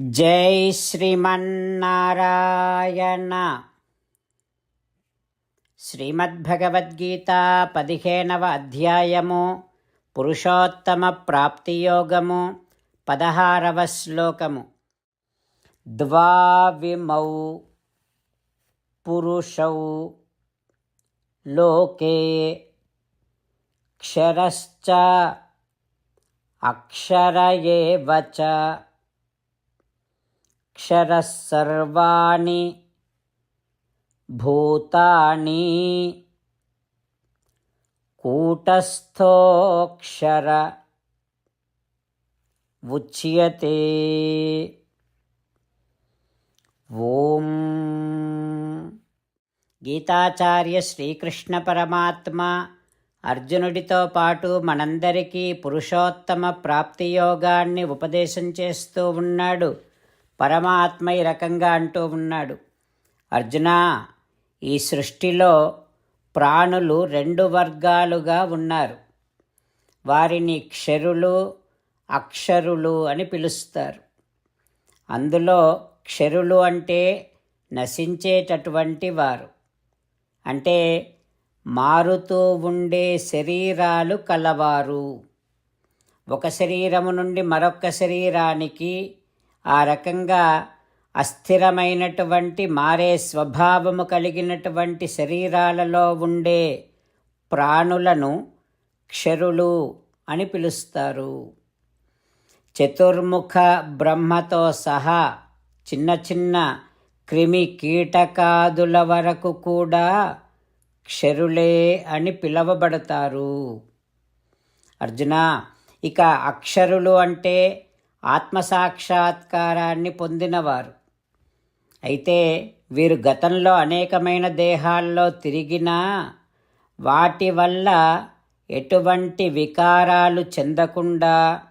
జై శ్రీమన్నారాయణ. శ్రీమద్భగవద్గీత పదిహేనవ అధ్యాయము పురుషోత్తమ ప్రాప్తియోగము పదహారవ శ్లోకము. ద్వావిమౌ పురుషౌ లోకే క్షరశ్చ అక్షర ఏవ क्षरः सर्वाणि भूतानि कूटस्थोऽक्षर उच्यते ఓం గీతాచార్య శ్రీకృష్ణ పరమాత్మ అర్జునుడితో పాటు మనందరికీ పురుషోత్తమ ప్రాప్తి యోగాన్ని ఉపదేశం చేస్తూ ఉన్నాడు పరమాత్మ ఈ రకంగా అంటూ ఉన్నాడు. అర్జున ఈ సృష్టిలో ప్రాణులు రెండు వర్గాలుగా ఉన్నారు. వారిని క్షరులు అక్షరులు అని పిలుస్తారు. అందులో క్షరులు అంటే నశించేటటువంటి వారు. అంటే మారుతూ ఉండే శరీరాలు కలవారు. ఒక శరీరము నుండి మరొక శరీరానికి ఆ రకంగా అస్థిరమైనటువంటి మారే స్వభావము కలిగినటువంటి శరీరాలలో ఉండే ప్రాణులను క్షరులు అని పిలుస్తారు. చతుర్ముఖ బ్రహ్మతో సహా చిన్న చిన్న క్రిమి కీటకాదుల వరకు కూడా క్షరులే అని పిలవబడతారు. అర్జున ఇక అక్షరులు అంటే ఆత్మసాక్షాత్కారాన్ని పొందినవారు. అయితే వీరు గతంలో అనేకమైన దేహాల్లో తిరిగినా వాటి వల్ల ఎటువంటి వికారాలు చెందకుండా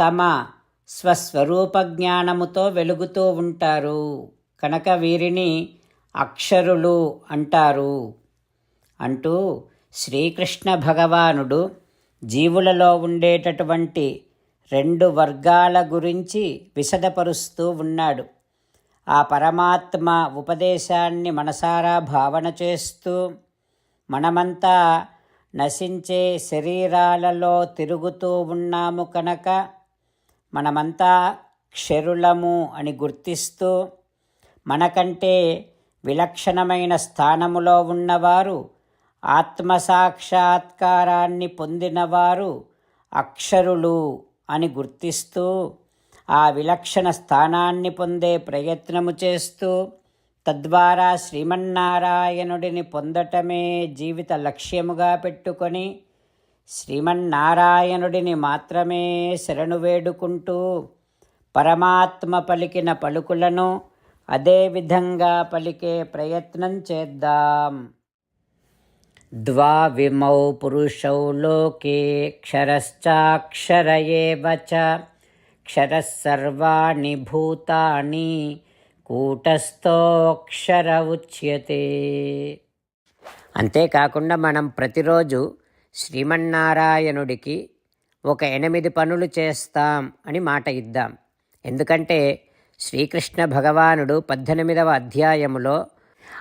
తమ స్వస్వరూప జ్ఞానముతో వెలుగుతూ ఉంటారు. కనుక వీరిని అక్షరులు అంటారు. అంటూ శ్రీకృష్ణ భగవానుడు జీవులలో ఉండేటటువంటి రెండు వర్గాల గురించి విశదపరుస్తూ ఉన్నాడు. ఆ పరమాత్మ ఉపదేశాన్ని మనసారా భావన చేస్తూ మనమంతా నశించే శరీరాలలో తిరుగుతూ ఉన్నాము కనుక మనమంతా క్షరులము అని గుర్తిస్తూ మనకంటే విలక్షణమైన స్థానములో ఉన్నవారు ఆత్మసాక్షాత్కారాన్ని పొందినవారు అక్షరులు. అని గుర్తిస్తూ ఆ విలక్షణ స్థానాన్ని పొందే ప్రయత్నము చేస్తూ తద్వారా శ్రీమన్నారాయణుడిని పొందటమే జీవిత లక్ష్యముగా పెట్టుకొని శ్రీమన్నారాయణుడిని మాత్రమే శరణు వేడుకుంటూ పరమాత్మ పలికిన పలుకులను అదేవిధంగా పలికే ప్రయత్నం చేద్దాం. द्वाविमौ पुरुषौ लोके क्षरश्चाक्षर एव च क्षरः सर्वाणि भूतानि కూటస్థోక్షర ఉచ్యతే అంతేకాకుండా మనం ప్రతిరోజు శ్రీమన్నారాయణుడికి ఒక ఎనిమిది పనులు చేస్తాం అని మాట ఇద్దాం ఎందుకంటే శ్రీకృష్ణ భగవానుడు పద్దెనిమిదవ అధ్యాయములో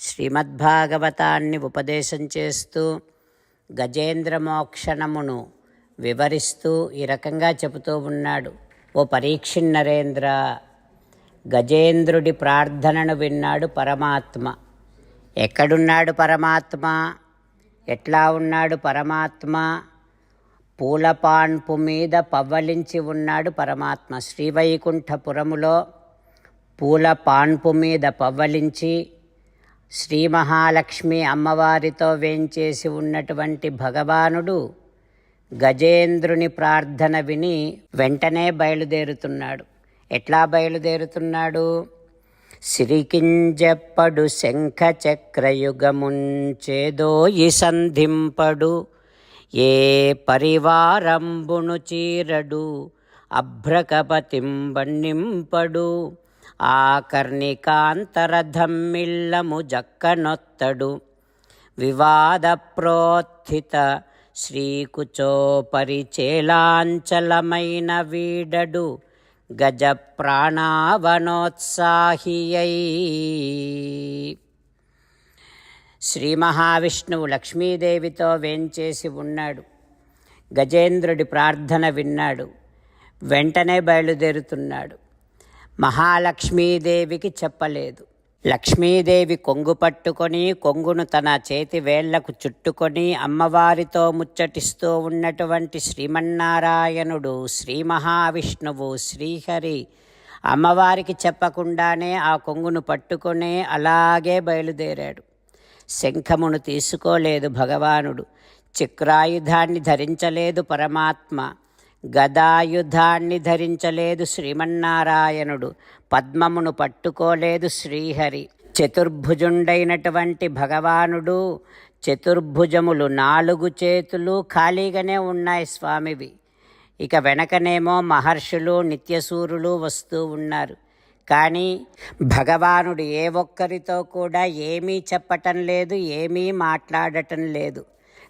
శ్రీమద్భాగవతాన్ని ఉపదేశం చేస్తూ గజేంద్ర మోక్షణమును వివరిస్తూ ఈ రకంగా చెబుతూ ఉన్నాడు. ఓ పరీక్షిన్నరేంద్ర గజేంద్రుడి ప్రార్థనను విన్నాడు పరమాత్మ. ఎక్కడున్నాడు పరమాత్మ? ఎట్లా ఉన్నాడు పరమాత్మ? పూలపాన్పు మీద పవ్వలించి ఉన్నాడు పరమాత్మ. శ్రీవైకుంఠపురములో పూల పాన్పు మీద పవ్వలించి శ్రీ మహాలక్ష్మి అమ్మవారితో వేంచేసి ఉన్నటువంటి భగవానుడు గజేంద్రుని ప్రార్థన విని వెంటనే బయలుదేరుతున్నాడు. ఎట్లా బయలుదేరుతున్నాడు? సిరికింజెప్పడు శంఖ చక్రయుగముంచేదోయి సంధింపడు. ఏ పరివారంబును చీరడు అభ్రకపతింబణింపడు ఆ కర్ణికాంతరధమ్మిల్లము జక్కనొత్తడు వివాద ప్రోత్థిత శ్రీకుచో పరిచేలాంచలమైన వీడడు గజ ప్రాణావనోత్సాహియై శ్రీ మహావిష్ణువు లక్ష్మీదేవితో వేంచేసి ఉన్నాడు. గజేంద్రుడి ప్రార్థన విన్నాడు. వెంటనే బయలుదేరుతున్నాడు. మహాలక్ష్మీదేవికి చెప్పలేదు. లక్ష్మీదేవి కొంగు పట్టుకొని కొంగును తన చేతి వేళ్ళకు చుట్టుకొని అమ్మవారితో ముచ్చటిస్తూ ఉన్నటువంటి శ్రీమన్నారాయణుడు శ్రీ మహావిష్ణువు శ్రీహరి అమ్మవారికి చెప్పకుండానే ఆ కొంగును పట్టుకొని అలాగే బయలుదేరాడు. శంఖమును తీసుకోలేదు భగవానుడు. చక్రాయుధాన్ని ధరించలేదు పరమాత్మ. గదాయుధాన్ని ధరించలేదు శ్రీమన్నారాయణుడు. పద్మమును పట్టుకోలేదు శ్రీహరి. చతుర్భుజుండైనటువంటి భగవానుడు చతుర్భుజములు నాలుగు చేతులు ఖాళీగానే ఉన్నాయి స్వామివి. ఇక వెనకనేమో మహర్షులు నిత్యసూరులు వస్తూ ఉన్నారు. కానీ భగవానుడు ఏ ఒక్కరితో కూడా ఏమీ చెప్పటం లేదు ఏమీ మాట్లాడటం లేదు.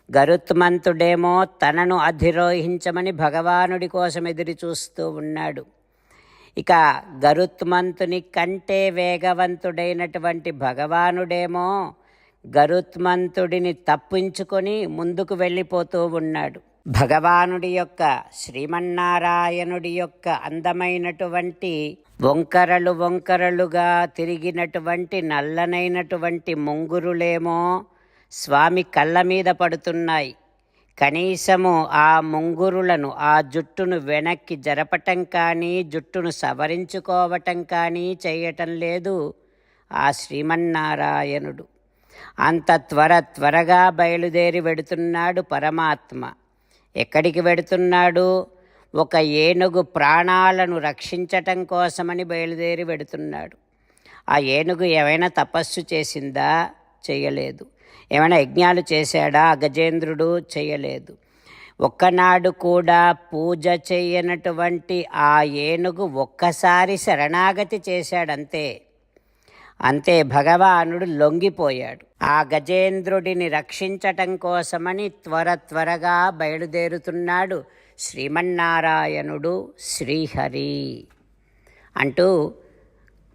గరుత్మంతుడేమో తనను అధిరోహించమని భగవానుడి కోసం ఎదురు చూస్తూ ఉన్నాడు. ఇక గరుత్మంతుని కంటే వేగవంతుడైనటువంటి భగవానుడేమో గరుత్మంతుడిని తప్పించుకొని ముందుకు వెళ్ళిపోతూ ఉన్నాడు. భగవానుడి యొక్క శ్రీమన్నారాయణుడి యొక్క అందమైనటువంటి వంకరలు వంకరలుగా తిరిగినటువంటి నల్లనైనటువంటి ముంగురులేమో స్వామి కళ్ళ మీద పడుతున్నాయి. కనీసము ఆ ముంగురులను ఆ జుట్టును వెనక్కి జరపటం కానీ జుట్టును సవరించుకోవటం కానీ చేయటం లేదు ఆ శ్రీమన్నారాయణుడు. అంత త్వర త్వరగా బయలుదేరి వెడుతున్నాడు పరమాత్మ. ఎక్కడికి వెడుతున్నాడు? ఒక ఏనుగు ప్రాణాలను రక్షించటం కోసమని బయలుదేరి వెడుతున్నాడు. ఆ ఏనుగు ఏమైనా తపస్సు చేసిందా? చేయలేదు. ఏమైనా యజ్ఞాలు చేశాడా? గజేంద్రుడు చేయలేదు. ఒక్కనాడు కూడా పూజ చేయనటువంటి ఆ ఏనుగు ఒక్కసారి శరణాగతి చేశాడంతే. అంతే భగవానుడు లొంగిపోయాడు. ఆ గజేంద్రుడిని రక్షించటం కోసమని త్వర త్వరగా బయలుదేరుతున్నాడు శ్రీమన్నారాయణుడు శ్రీహరి అంటూ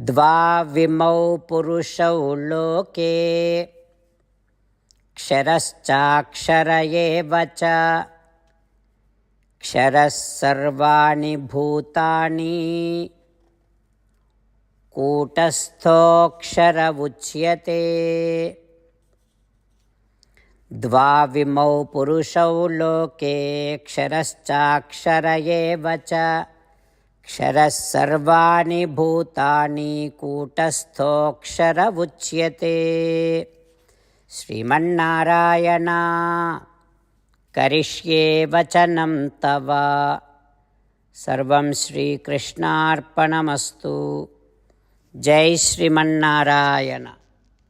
द्वाविमौ पुरुषौ लोके क्षरश्चाक्षर एव च क्षरः सर्वाणि भूतानि कूटस्थोऽक्षर उच्यते द्वाविमौ पुरुषौ लोके क्षरश्चाक्षर एव च क्षरः सर्वाणि भूतानि कूटस्थोऽक्षर उच्यते श्रीमन्नारायण करिष्ये वचनं तव सर्वं श्रीकृष्णार्पणमस्तु जय श्रीमन्नारायण